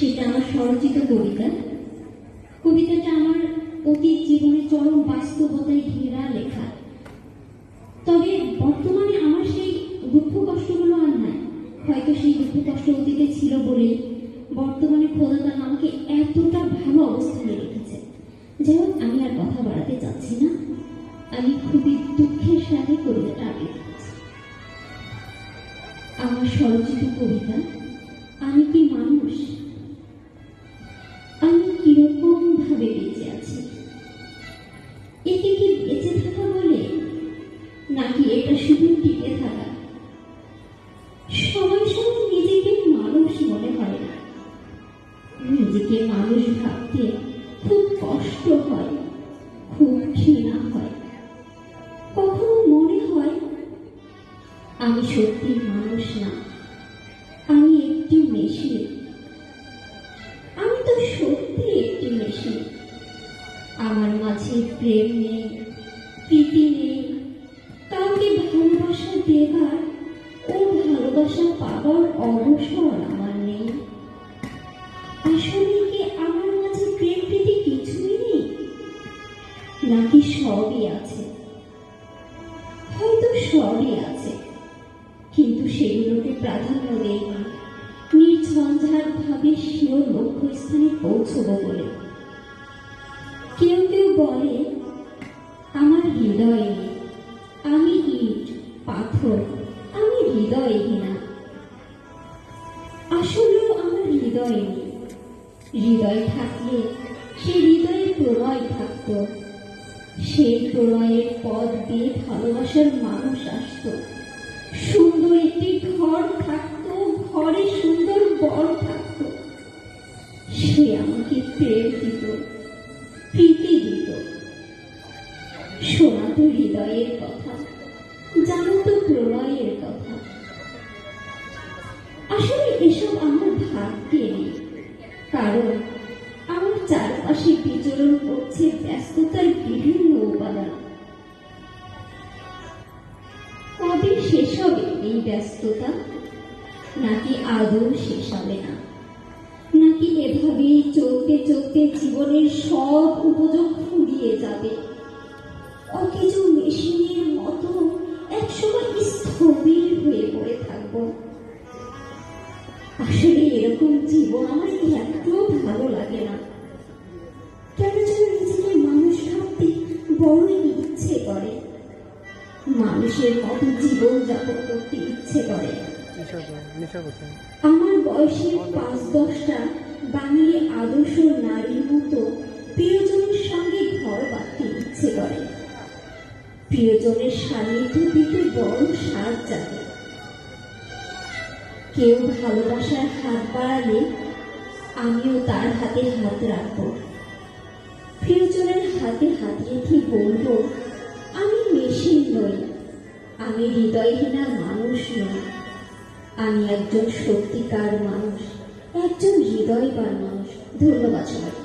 সেটা আমার স্বরচিত কবিতা। কবিতাটা আমার অতীত জীবনে চরম বাস্তবতায় ঘেরা লেখা। তবে বর্তমানে আমার সেই দুঃখ কষ্টগুলো আর নাই। হয়তো সেই দুঃখ কষ্ট অতীতে ছিল বলেই বর্তমানে খোদা আমাকে এতটা ভালো অবস্থানে রেখেছে। যাই হোক, আমি আর কথা বাড়াতে চাচ্ছি না। আমি খুবই দুঃখের সাথে কবিতাটা আগে আমার স্বরচিত কবিতা, আমি কি মানুষ কীরকম ভাবে বেঁচে আছি একে কি বেঁচে থাকা বলে নাকি এটা শুধু টিকে থাকা সবাই সময় নিজেকে মানুষ মনে হয় না নিজেকে মানুষ ভাবতে খুব কষ্ট হয় খুব ঘৃণা হয় কখনো মনে হয় আমি সত্যি মানুষ না আমি একটি মেশিন আমি তো সত্যি একটি আমার মাঝে প্রেম নেই, প্রীতি নেই। কাউকে ভালোবাসা দেবার ও ভালোবাসা পাবার অবসর আমার নেই। আসলে কি আমার মাঝে প্রেম প্রীতি কিছুই নেই? নাকি সবই আছে? হয়তো সবই আছে, কিন্তু সেগুলোকে প্রাধান্য দেই না নির্ঝঞ্ঝাট ভাবে সেও লক্ষ্যস্থানে পৌঁছবো বলে। কেউ কেউ বলে, আমার হৃদয়, আমি ইট, পাথর, আমি হৃদয়হীনা আসলেও আমার হৃদয় হৃদয় থাকলে সে হৃদয়ে প্রণয় থাকতো। সেই প্রণয়ের পথ দিয়ে ভালোবাসার মানুষ আসতো। সুন্দর একটি ঘর থাকতো, ঘরে সুন্দর বর থাকতো। সে আমাকে প্রেম দিত। প্রীতি দিত। শোনা তো হৃদয়ের কথা জানো তো প্রণয়ের কথা। আসলে এসব আমার ভাগ্যে কারণ আমার চারপাশে বিচরণ করছে ব্যস্ততার বিভিন্ন উপাদান। কবে শেষ হবে এই ব্যস্ততা? নাকি আদৌ শেষ হবে না? নাকি এভাবেই চলতে চলতে জীবনের সব উপযোগ ফুরিয়ে যাবে। অকিছু মেশিনের মতো একসময় স্থবির হয়ে পড়ে থাকব। আসলে এরকম জীবন আমার একটু ভালো লাগে না। কেন যেন নিজেকে মানুষ ভাবতে বড়ই ইচ্ছে করে। মানুষের মতো জীবন যাপন করতে ইচ্ছে করে। আমার বয়সের পাঁচ দশটা বাঙালি আদর্শ নারীর মতো প্রিয়জনের সঙ্গে ঘর বাঁধতে ইচ্ছে করে। প্রিয়জনের সান্নিধ্য দিতে বড় সাজ জাগে কেউ ভালোবাসার হাত বাড়ালে আমিও তার হাতে হাত রাখব। প্রিয়জনের হাতে হাত রেখে বলব, আমি মেশিন নই, আমি হৃদয়হীনা মানুষ নই। আমি একজন সত্যিকার মানুষ। একজন হৃদয়বান মানুষ। ধন্যবাদ সবাই